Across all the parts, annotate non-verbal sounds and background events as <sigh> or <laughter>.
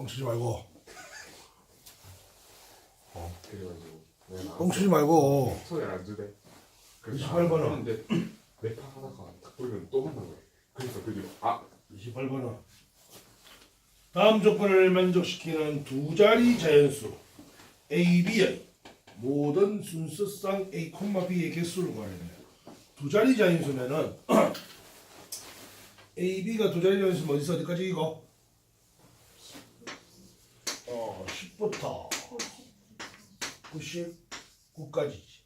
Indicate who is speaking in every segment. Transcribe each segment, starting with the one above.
Speaker 1: 뻥치지 말고
Speaker 2: 어 그래가지고 내가
Speaker 1: 뻥치지 말고
Speaker 2: 손에 안 주대. 그래서
Speaker 1: 28번 원.
Speaker 2: 하는데 내파 하다가 딱 보면 또 만난 거야. 그래서 그 뒤로 아
Speaker 1: 28번은 다음 조건을 만족시키는 두 자리 자연수 A, B의 모든 순서상 A, B의 개수를 구하야 돼요. 두 자리 자연수면은 <clears throat> A, B가 두 자리 자연수면 어디서 어디까지 이거? 어, 10부터 99까지지.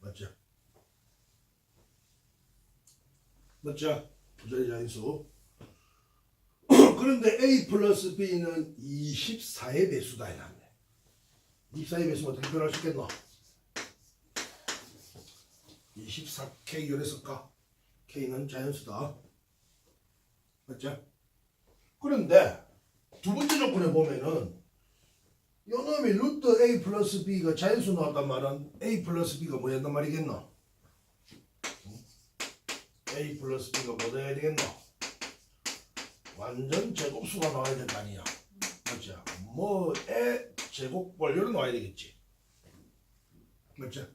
Speaker 1: 맞죠? 맞죠? 두 자리 자연수. 그런데 A 플러스 B는 24의 배수다 이랍니다. 24의 배수면 어떻게 표현할 수 있겠노? 24K 열했을까? K는 자연수다. 맞죠? 그런데 두 번째 조건에 보면은 요 놈이 루트 A 플러스 B가 자연수 나왔단 말은 A 플러스 B가 뭐였단 말이겠노? A 플러스 B가 뭐 돼야 되겠노? 완전 제곱수가 나와야 될 거 아니야. 맞죠? 뭐에 제곱벌 이런 나와야 되겠지. 맞죠?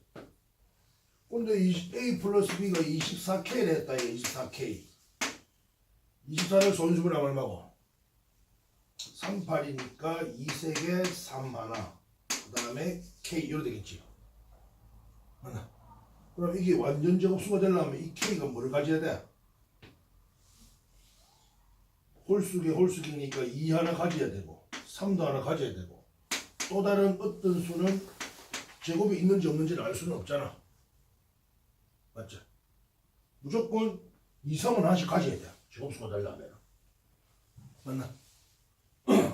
Speaker 1: 근데 이 A 플러스 B가 24K를 했다 이거 24K. 24를 손수분하면 얼마고? 38이니까 2세개 3 하나. 그 다음에 K 이렇게 되겠지. 맞나? 그럼 이게 완전 제곱수가 되려면 이 K가 뭐를 가져야 돼? 홀수기 홀수기니까 2 하나 가져야 되고 3도 하나 가져야 되고 또 다른 어떤 수는 제곱이 있는지 없는지를 알 수는 없잖아 맞죠? 무조건 2, 3은 하나씩 가져야 돼 제곱수가 되려면 맞나?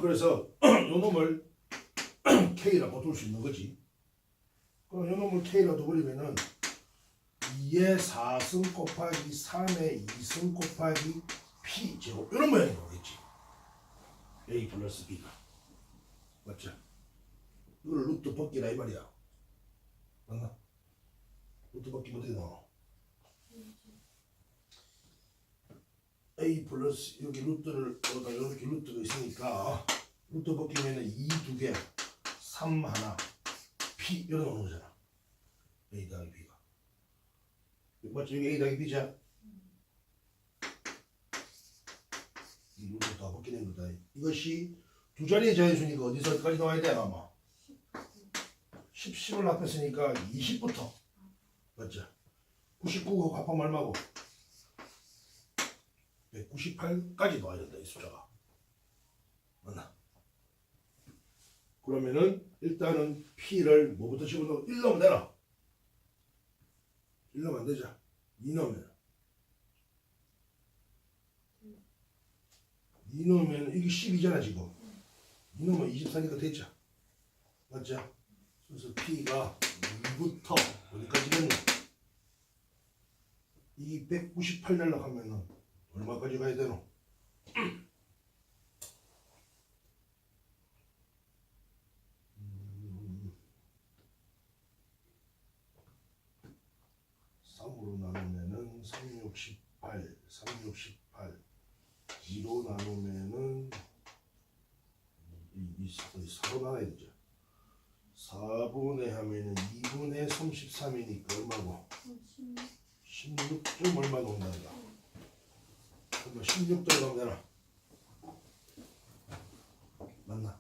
Speaker 1: 그래서 요 놈을 K라고 둘 수 있는 거지 그럼 요 놈을 K라고 둬버리면은 2의 4승 곱하기 3의 2승 곱하기 P 제곱 이런 모양이 나오겠지. A 플러스 B가 맞죠? 이걸 루트 벗기라 이 말이야. 맞나? 루트 벗기면 어떻게 나와? A 플러스 여기 루트를 여기다 이렇게 루트가 있으니까 루트 벗기면은 2두 개, 3 하나, P 이렇게 나오는 거잖아. A 더하기 B가. 맞죠? 여기 A 더하기 B자. 이 루트 다 벗기는 거다. 이것이 두 자리의 자연수니까 어디서 어디까지 나와야 돼 아마 10, 10을 합했으니까 20부터 맞죠? 99가 합하면 얼마고? 198까지 나와야 된다 이 숫자가 맞나? 그러면은 일단은 P를 뭐부터 집어넣어? 1 넣으면 되나? 1 넣으면 안 되죠? 2 넣으면 2 넣으면 이게 10이잖아 지금 2 넣으면 24니까 됐죠 맞죠? 그래서 P가 2부터 어디까지겠노? 이198 날라 하면은 얼마까지 가야 되노? 음, 3으로 나누면은 368, 368 2로 나누면은 이, 이, 이 4로 나눠야 되죠. 4분의 하면은 2분의 33이니까 얼마고? 16점 얼마 나온단다. 그러 면 16점 가면 되나? 맞나?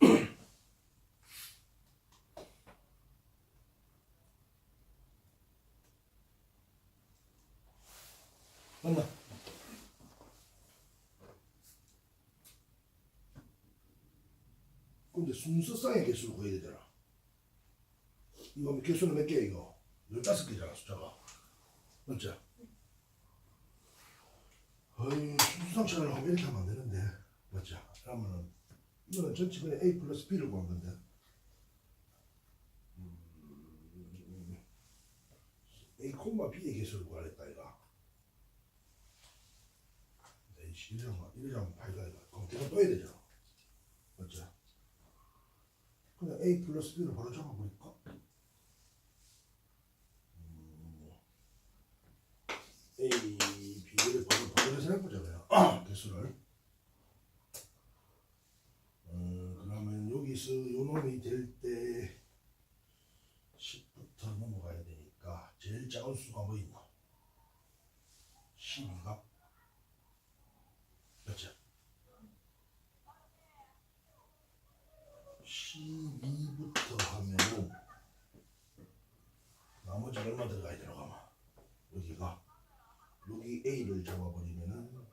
Speaker 1: <coughs> 맞나? 근데 순서상의 개수를 구해야 되잖아. 이거 개수는 몇 개야 이거? 15개잖아 숫자가. 맞죠? 어이 찾으려고 하면 이렇게 하면 안 되는데. 맞죠? 그러면은 이거는 전체 그냥 A 플러스 B를 구한 건데. 음, A 콤마 B의 개수를 구하랬다 이거. 네, 이러면 이러면 이거. 그럼 대가 떠야 되잖아. 맞죠? 그냥 A 플러스 B를 바로 적어버릴까? 음, A, B를 바로 해보자 그냥 개수를. 음, 그러면 여기서 요 놈이 될 때 10부터 넘어가야 되니까 제일 작은 수가 뭐 있나? 12가 그렇죠? 12부터 하면은 나머지 얼마 들어가야 되나 가마 여기가 여기 A를 잡아버리면은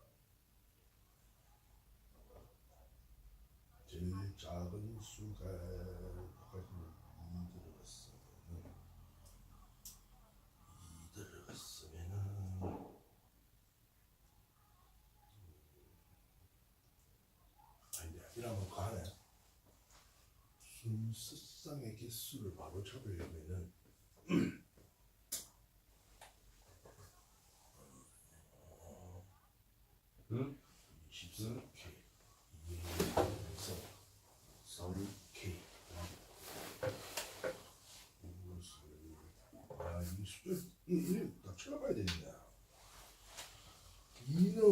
Speaker 1: 제일 작은 수가 2 들어갔으면은 2 들어갔으면은 아니야 이러면 가네. 순서상의 개수를 바로 잡으려면은
Speaker 2: 응?
Speaker 1: 24K 2에서 3K 아이 수준 이다 쳐봐야 되는데 이놈에는 이놈에가 2에 4승 3에 2승 2에 2승 이렇게 되니까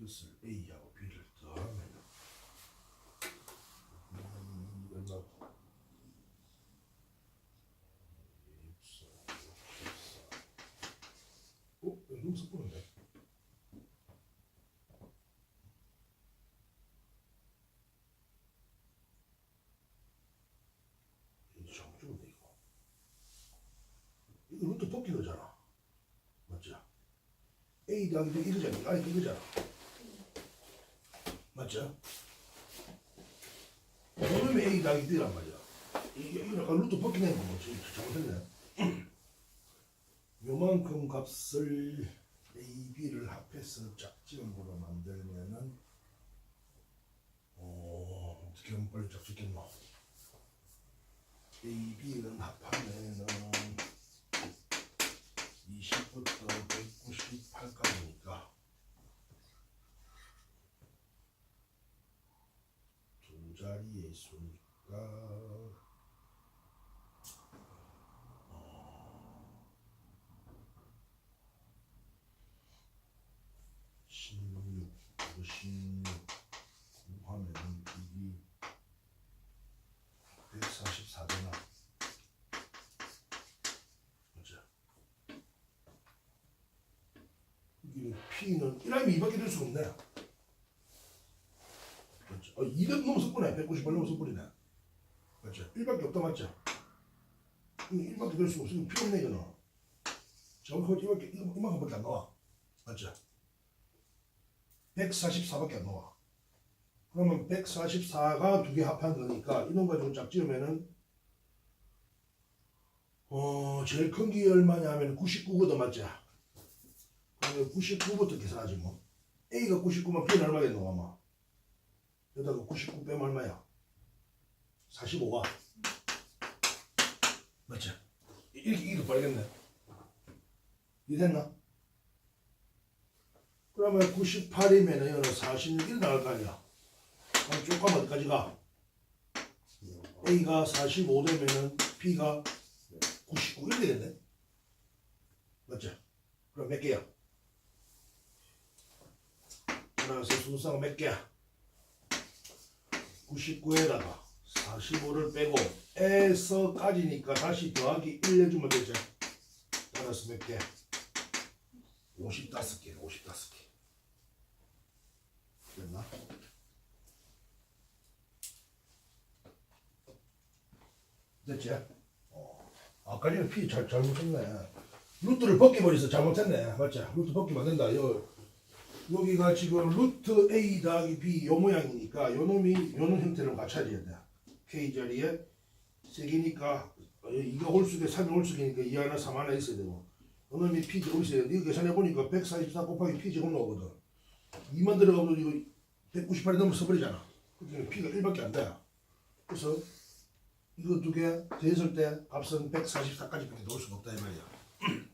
Speaker 1: 이것을 A하고 B를 더하면 이 얼마? 64, 64. 어? 이거 너무 섞었는데? 이거 정적인데 이거 루트 뽑기 거잖아 맞죠? A 더하기 B 이거잖아 아니 이거잖아 맞죠? 이놈이 A 더하기 B란 말이야 이게 약간 루트 거 지금 잘못했네 <clears throat> 요만큼 값을 A, B를 합해서 짝지음으로 만들면은 어, 어떻게 하면 빨리 짝수 있겠노? A, B는 합하면은 20부터 198까지니까 두 수니까 16, 56 구하면은 이게 144되나? 맞죠? 이게 P는 1하면 2밖에 될수 없네. 그렇죠. 어, 2등 넘어서 뿌네. 198 넘어서 뿌리네. 맞죠? 1밖에 없다 맞죠? 1밖에 될수 없으면 필요 없네 이거는. 정확하게 1밖에, 이만큼밖에 안 나와. 맞죠? 144밖에 안 나와. 그러면 144가 두 개 합한 거니까 이놈 가지고 짝지으면은 어 제일 큰 게 얼마냐 하면 99거든 맞지? 그러면 99부터 계산하지 뭐. A가 99면 B는 얼마겠노 아마? 여기다가 99 빼면 얼마야? 45가 맞지? 이렇게 이도 빠르겠네. 이 됐나? 그러면 98이면 이거는 46이 나올 거 아니야. 그럼 쭉 가면 어디까지 가? A가 45 되면은 B가 99 이렇게 되겠네. 맞죠? 그럼 몇 개야? 따라서 순서가 몇 개야? 99에다가 45를 빼고 에서까지니까 다시 더하기 1 해주면 되죠. 따라서 몇 개? 55개, 55개. 됐나? 됐지? 어. 아까 전에 피 잘, 잘못했네. 루트를 벗겨버려서 잘못했네. 맞지? 루트 벗기면 안 된다. 요, 여기가 지금 루트 A 더하기 B 요 모양이니까 요 놈이 요놈 형태를 맞춰야 돼. K 자리에 세 개니까 어, 이가 홀수계 3이 홀수계니까 2 하나 3 하나 있어야 되고 요 놈이 P 제곱 있어야 돼. 이거 계산해 보니까 144 곱하기 P 제곱 나오거든. 2만 들어가면 이거 198이 넘어 서 버리잖아. 그러니까 P가 1밖에 안 돼. 그래서 이거 두 개 더했을 때 값은 144까지 밖에 넣을 수가 없다 이 말이야. <clears throat>